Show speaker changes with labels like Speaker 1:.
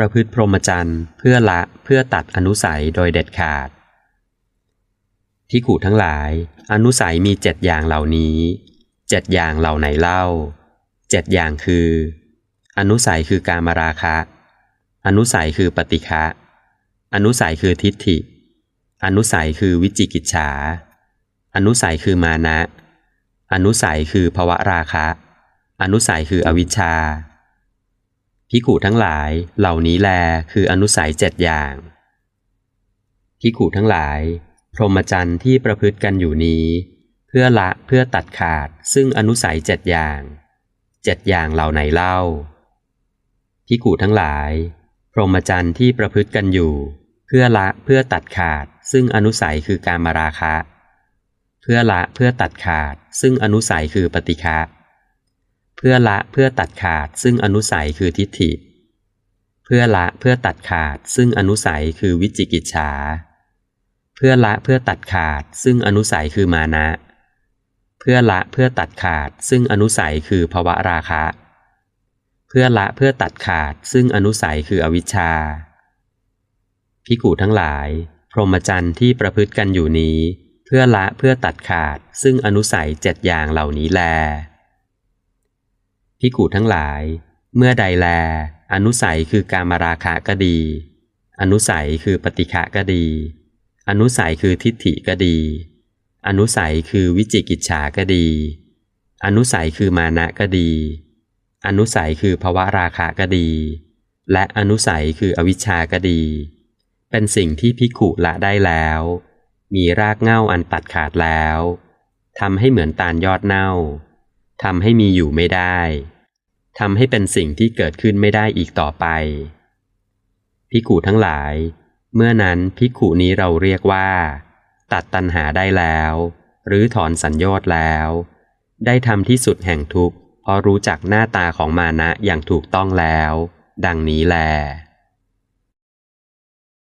Speaker 1: ประพฤติพรหมจรรย์เพื่อละเพื่อตัดอนุสัยโดยเด็ดขาด ที่ขู่ทั้งหลาย อนุสัยมีเจ็ดอย่างเหล่านี้เจ็ดอย่างเหล่าไหนเล่าเจ็ดอย่างคือ อนุสัยคือการมราคะ อนุสัยคือปฏิฆะอนุสัยคือทิฏฐิ อนุสัยคือวิจิกิจฉา อนุสัยคือมานะ อนุสัยคือภวะราคะ อนุสัยคืออวิชชา พิกุทั้งหลายเหล่านี้แลคืออนุสัยเจ็ดอย่างพิกุทั้งหลาย พรหมจรรย์ที่ประพฤติกันอยู่นี้ เพื่อละเพื่อตัดขาดซึ่งอนุสัยเจ็ดอย่างเจ็ดอย่างเหล่าไหนเล่าพิกุทั้งหลาย พรหมจรรย์ที่ประพฤติกันอยู่ เพื่อละเพื่อตัดขาด ซึ่งอนุสัยคือการมาราคะ เพื่อละเพื่อตัดขาด ซึ่งอนุสัยคือปฏิฆะ เพื่อละเพื่อตัดขาดซึ่งอนุสัยคือทิฏฐิ เพื่อละเพื่อตัดขาดซึ่งอนุสัยคือวิจิกิจฉา เพื่อละเพื่อตัดขาดซึ่งอนุสัยคือมานะ เพื่อละเพื่อตัดขาดซึ่งอนุสัยคือภวะราคะ เพื่อละเพื่อตัดขาดซึ่งอนุสัยคืออวิชชาพิกูทั้งหลาย พรหมจรรย์ที่ประพฤติกันอยู่นี้ เพื่อละเพื่อตัดขาดซึ่งอนุสัยเจ็ดอย่างเหล่านี้แล พิกูทั้งหลาย เมื่อใดแล อนุสัยคือการมาราคะก็ดี อนุสัยคือปฏิฆะก็ดี อนุสัยคือทิฏฐิก็ดี อนุสัยคือวิจิกิจฉาก็ดี อนุสัยคือมานะก็ดี อนุสัยคือภวะราคะก็ดี และอนุสัยคืออวิชชาก็ดี เป็นสิ่งที่พิกุละได้แล้ว มีรากเง่าอันตัดขาดแล้วทำให้เหมือนตาลยอดเน่า ทำให้มีอยู่ไม่ได้ทำให้เป็นสิ่งที่เกิดขึ้นไม่ได้อีกต่อไปพิกุทั้งหลาย เมื่อนั้นพิกุนี้เราเรียกว่า ตัดตัณหาได้แล้ว หรือถอนสัญญอดแล้ว ได้ทำที่สุดแห่งทุกข์เพราะรู้จักหน้าตาของมานะอย่างถูกต้องแล้ว ดังนี้แล